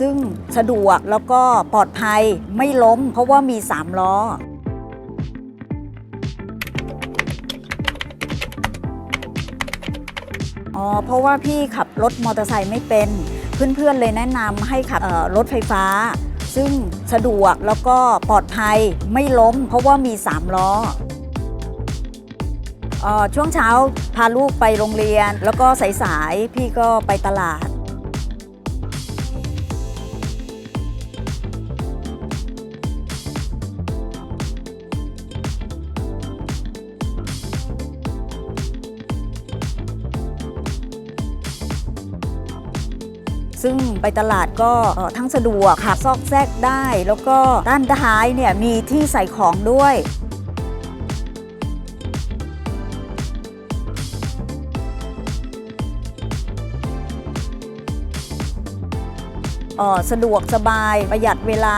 ซึ่งสะดวกแล้วก็ปลอดภัยไม่ล้ม เพราะว่ามี 3 ล้อ อ๋อ เพราะว่าพี่ขับรถมอเตอร์ไซค์ไม่เป็น เพื่อนๆเลยแนะนำให้ขับรถไฟฟ้า ซึ่งสะดวกแล้วก็ปลอดภัยไม่ล้ม เพราะว่ามี 3 ล้ออ่อช่วงเช้าพาลูกไปโรงเรียน แล้วก็สายๆพี่ก็ไปตลาด ซึ่งไปตลาดก็ทั้งสะดวกค่ะซอกแซกได้ แล้วก็ด้านท้ายเนี่ยมีที่ใส่ของด้วยสะดวกสบายประหยัดเวลา